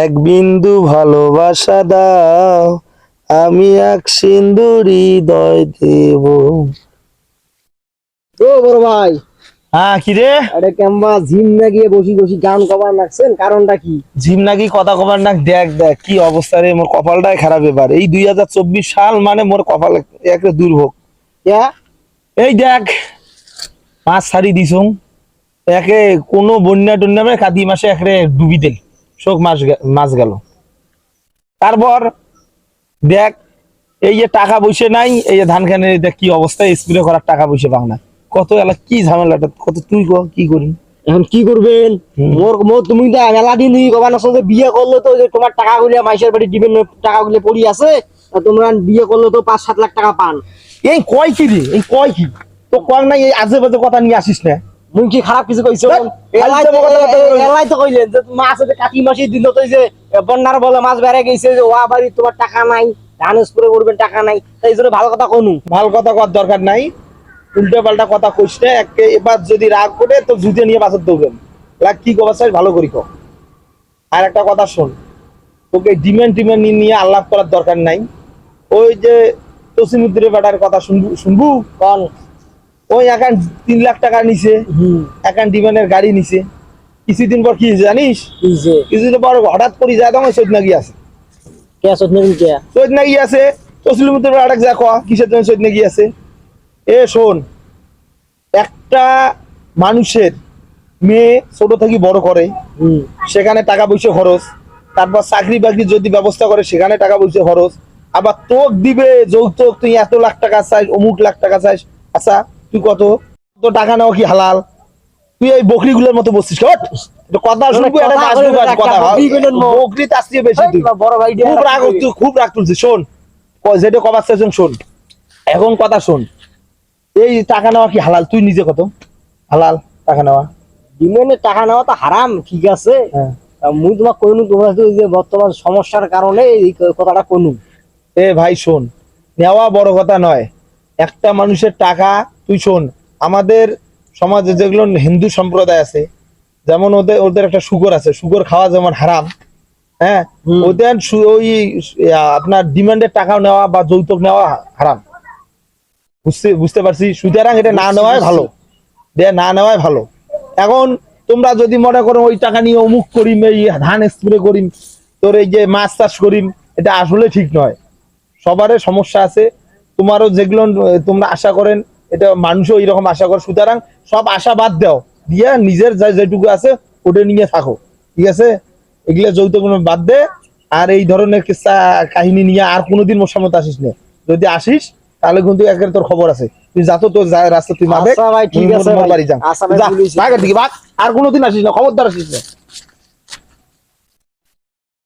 এক বিন্দু ভালোবাসা দাও আমি এক সিন্ধু হৃদয় দেব। তো বড় ভাই। হ্যাঁ কি রে? আরে কেমবা জিম না গিয়ে বসি বসি গান কবার লাগছেন? কারণটা কি? জিম নাকি কথা কবার না দেখ দেখ কি অবস্থা রে মোর কপালটাই খারাপ এবার। এই দুই হাজার চব্বিশ সাল মানে মোর কপাল একটা দুর্ভোগ। এই দেখ পাঁচ সারি দিছ একে কোনো বন্যা টন্যা কাতি মাসে একরে ডুবি দিল। শোক মাস মাস গেল। তারপর দেখ এই যে টাকা পয়সা নাই এই যে ধান খানের দেখ কি অবস্থা স্প্রে করার টাকা পয়সা পাও না। কত এলা কি ঝামেলাটা কত তুই কি করি? এখন কি করবেন? মোর মোর তুমি তো মেলা দিন কবার না যে বিয়ে করলে তো যে তোমার টাকা গুলি মাইসের বাড়ি দিবেন টাকা গুলি পড়ি আছে আর তোমরা বিয়ে করলে তো পাঁচ সাত লাখ টাকা পান। এই কয় কি রে? এই কয় কি? তো কয় নাই এই আজে বাজে কথা নিয়ে আসিস না। মুই কি খারাপ কিছু কইছো এলাই তো কইলেন যে মাছ আছে কাকি মাসি দিন তো যে বন্যার বলে মাছ বেড়ে গেছে যে ওয়া বাড়ি তোমার টাকা নাই ধান স্প্রে করবেন টাকা নাই। তাই জন্য ভালো কথা কনু। ভালো কথা কর দরকার নাই। উল্টো পাল্টা কথা না এবার যদি রাগ করে তো জুতে নিয়ে বাসর দৌড়বেন রাগ কি কবার চাই ভালো করি কর আর একটা কথা শোন তোকে ডিমেন্ড টিমেন্ড নিয়ে আলাপ করার দরকার নাই। ওই যে তসিমুদ্রে বেটার কথা শুনবু শুনবু? কন? ওই একান তিন লাখ টাকা নিছে। হুম। একান ডিমেন্ডের গাড়ি নিছে। কিছুদিন পর কি জানিস? কিছুদিন পর হঠাৎ করে যায় তখন সৈদ নাকি আছে। সৈদ নাকি আছে। বেটার যা কয়া কিসের জন্য সৈদ নাকি আছে? এ শোন একটা মানুষের মেয়ে ছোট থেকে বড় করে হুম। সেখানে টাকা পয়সা খরচ তারপর চাকরি বাকরি যদি ব্যবস্থা করে সেখানে টাকা পয়সা খরচ আবার তোক দিবে যৌতুক তুই এত লাখ টাকা চাইস অমুক লাখ টাকা চাইস আচ্ছা তুই কত? তো টাকা নেওয়া কি হালাল? তুই এই বকরিগুলোর মতো বসছিস ওঠ, একটু কথা শুনব একটা কথা নাচবো বলে একটা কথা। বকরি কইলেন মো। বকরি তার চেয়ে বেশি তুই বড় ভাই খুব রাগ তুই খুব রাগ তুলছিস শোন। যেটা কবার চাইছেন শোন। এখন কথা শোন। এই টাকা নেওয়া কি হালাল? তুই নিজে কত? হালাল টাকা নেওয়া? টাকা নেওয়া তো হারাম ঠিক আছে? হ্যাঁ। মুই তোমাক কইনু তোমরা যে বর্তমান সমস্যার কারণে এই কথাটা কনু এ ভাই শোন। নেওয়া বড় কথা নয়। একটা মানুষের টাকা তুই শোন আমাদের সমাজে যেগুলো হিন্দু সম্প্রদায় আছে যেমন ওদের ওদের একটা শুকর আছে শুকর খাওয়া যেমন হারাম হ্যাঁ? ওদের ওই আপনার ডিমান্ডের টাকা নেওয়া বা যৌতুক নেওয়া হারাম। বুঝতে বুঝতে পারছি? সুতরাং এটা না নেওয়াই ভালো। দে না নেওয়াই ভালো। এখন তোমরা যদি মনে করো ওই টাকা নিয়ে অমুক করিম এই ধান স্প্রে করিম তোর এই যে মাছ চাষ করিম এটা আসলে ঠিক নয়। সবারই সমস্যা আছে। তোমারও যেগুলো তোমরা আশা করেন এটা মানুষও এইরকম আশা করে সুতরাং সব আশা বাদ দাও। দিয়ে নিজের যা যেটুকু আছে ওটা নিয়ে থাকো। ঠিক আছে? এগুলো যৌতুক বাদ দে। আর এই ধরনের কিসা কাহিনী নিয়ে আর কোনোদিন মোর সামনে আসিস না। যদি আসিস তাহলে কিন্তু একের তোর খবর আছে। তুই যা তো তোর যা রাস্তা তুই মাদে আচ্ছা ঠিক আছে। বাড়ি যা। আর কোনোদিন আসিস না খবরদার আসিস না।